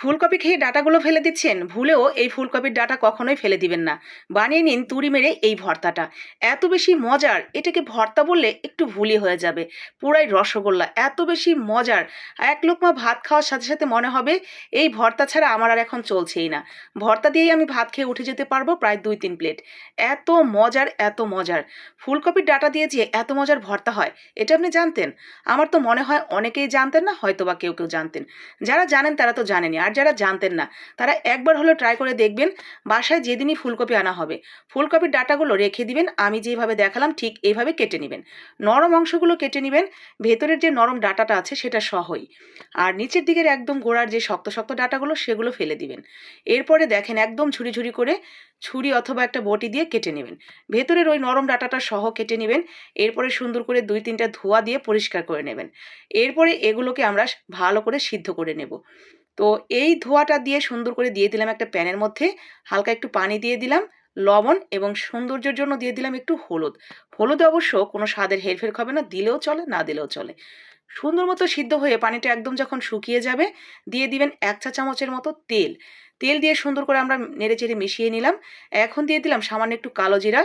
ফুলকপি খেয়ে ডাটাগুলো ফেলে দিচ্ছেন? ভুলেও এই ফুলকপির ডাটা কখনোই ফেলে দিবেন না। বানিয়ে নিন তুড়ি মেরে এই ভর্তাটা। এত বেশি মজার, এটাকে ভর্তা বললে একটু ভুলই হয়ে যাবে। পুরাই রসগোল্লা, এত বেশি মজার। এক লোকমা ভাত খাওয়ার সাথে সাথে মনে হবে, এই ভর্তা ছাড়া আমার আর এখন চলছেই না। ভর্তা দিয়েই আমি ভাত খেয়ে উঠে যেতে পারব প্রায় দুই তিন প্লেট। এত মজার এত মজার। ফুলকপির ডাটা দিয়ে যে এত মজার ভর্তা হয়, এটা আপনি জানতেন? আমার তো মনে হয় অনেকেই জানতেন না হয়তো বা কেউ কেউ জানতেন। যারা জানেন তারা তো জানেনি আর যারা জানতেন না, তারা একবার হলো ট্রাই করে দেখবেন বাসায় যেদিনই ফুলকপি আনা হবে। ফুলকপির ডাটাগুলো রেখে দিবেন, আমি যেভাবে দেখালাম ঠিক এইভাবে কেটে নেবেন। নরম অংশগুলো কেটে নেবেন, ভেতরের যে নরম ডাটাটা আছে সেটা সহই। আর নিচের দিকের একদম গোড়ার যে শক্ত শক্ত ডাটাগুলো সেগুলো ফেলে দিবেন। এরপরে দেখেন একদম ঝুড়ি ঝুড়ি করে ছুরি অথবা একটা বটি দিয়ে কেটে নেবেন। ভেতরের ওই নরম ডাটাটা সহ কেটে নেবেন, এরপরে সুন্দর করে দুই তিনটা ধোয়া দিয়ে পরিষ্কার করে নেবেন। এরপরে এগুলোকে আমরা ভালো করে সিদ্ধ করে নেব। তো এই ধোয়াটা দিয়ে সুন্দর করে দিয়ে দিলাম একটা প্যানের মধ্যে। হালকা একটু পানি দিয়ে দিলাম, লবণ এবং সৌন্দর্যের জন্য দিয়ে দিলাম একটু হলুদ। হলুদ অবশ্য কোনো স্বাদের হেরফের হবে না, দিলেও চলে, না দিলেও চলে। সুন্দর মতো সিদ্ধ হয়ে পানিটা একদম যখন শুকিয়ে যাবে, দিয়ে দিবেন এক চা চামচের মতো তেল। তেল দিয়ে সুন্দর করে আমরা নেড়ে চেড়ে মিশিয়ে নিলাম। এখন দিয়ে দিলাম সামান্য একটু কালো জিরা,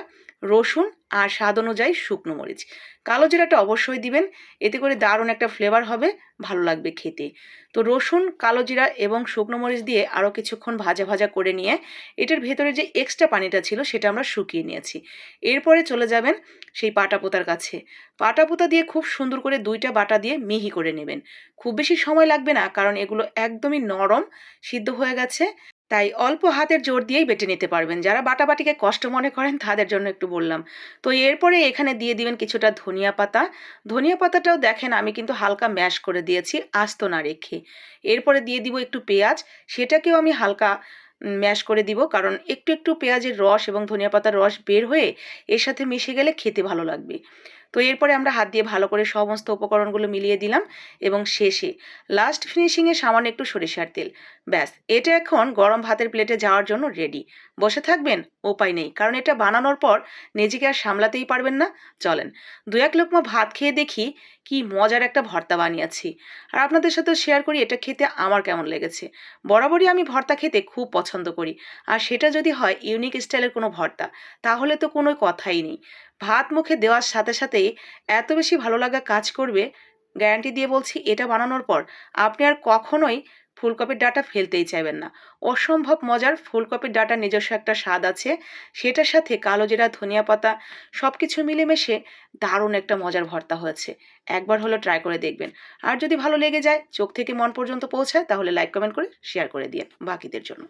রসুন আর স্বাদ অনুযায়ী শুকনো মরিচ। কালো জিরাটা অবশ্যই দিবেন, এতে করে দারুণ একটা ফ্লেভার হবে, ভালো লাগবে খেতে। তো রসুন, কালো জিরা এবং শুকনো মরিচ দিয়ে আরও কিছুক্ষণ ভাজা ভাজা করে নিয়ে, এটার ভেতরে যে এক্সট্রা পানিটা ছিল সেটা আমরা শুকিয়ে নিয়েছি। এরপরে চলে যাবেন সেই পাটা পোতার কাছে। পাটা পোতা দিয়ে খুব সুন্দর করে দুইটা বাটা দিয়ে মিহি করে নেবেন। খুব বেশি সময় লাগবে না, কারণ এগুলো একদমই নরম, সিদ্ধ হয়ে গেছে। তাই অল্প হাতের জোর দিয়েই বেটে নিতে পারবেন। যারা বাটাবাটিকে কষ্ট মনে করেন, তাদের জন্য একটু বললাম। তো এরপরে এখানে দিয়ে দিবেন কিছুটা ধনিয়া পাতা। ধনিয়া পাতাটাও দেখেন, আমি কিন্তু হালকা ম্যাশ করে দিয়েছি, আস্ত না রেখে। এরপরে দিয়ে দিব একটু পেঁয়াজ। সেটাকেও আমি হালকা ম্যাশ করে দিব, কারণ একটু একটু পেঁয়াজের রস এবং ধনিয়া পাতার রস বের হয়ে এর সাথে মিশে গেলে খেতে ভালো লাগবে। তো এরপরে আমরা হাত দিয়ে ভালো করে সমস্ত উপকরণগুলো মিলিয়ে দিলাম এবং শেষে লাস্ট ফিনিশিংয়ে সামান্য একটু সরিষার তেল। ব্যাস, এটা এখন গরম ভাতের প্লেটে যাওয়ার জন্য রেডি বসে থাকবেন? উপায় নেই, কারণ এটা বানানোর পর নিজেকে আর সামলাতেই পারবেন না। চলেন, দু এক লোকমা ভাত খেয়ে দেখি কি মজার একটা ভর্তা বানিয়েছি। আর আপনাদের সাথেও শেয়ার করি এটা খেতে আমার কেমন লেগেছে। বরাবরই আমি ভর্তা খেতে খুব পছন্দ করি। আর সেটা যদি হয় ইউনিক স্টাইলের কোনো ভর্তা, তাহলে তো কোনো কথাই নেই। ভাত মুখে দেওয়ার সাথে সাথেই এত বেশি ভালো লাগা কাজ করবে, গ্যারান্টি দিয়ে বলছি এটা বানানোর পর আপনি আর কখনোই ফুলকপির ডাটা ফেলতেই চাইবেন না। অসম্ভব মজার ফুলকপির ডাটা নিজস্ব একটা স্বাদ আছে, সেটার সাথে কালো জিরা, ধনিয়া পাতা সব কিছু মিলেমিশে দারুণ একটা মজার ভর্তা হয়েছে। একবার হলো ট্রাই করে দেখবেন। আর যদি ভালো লেগে যায়, চোখ থেকে মন পর্যন্ত পৌঁছায়, তাহলে লাইক কমেন্ট করে শেয়ার করে দিন বাকিদের জন্য।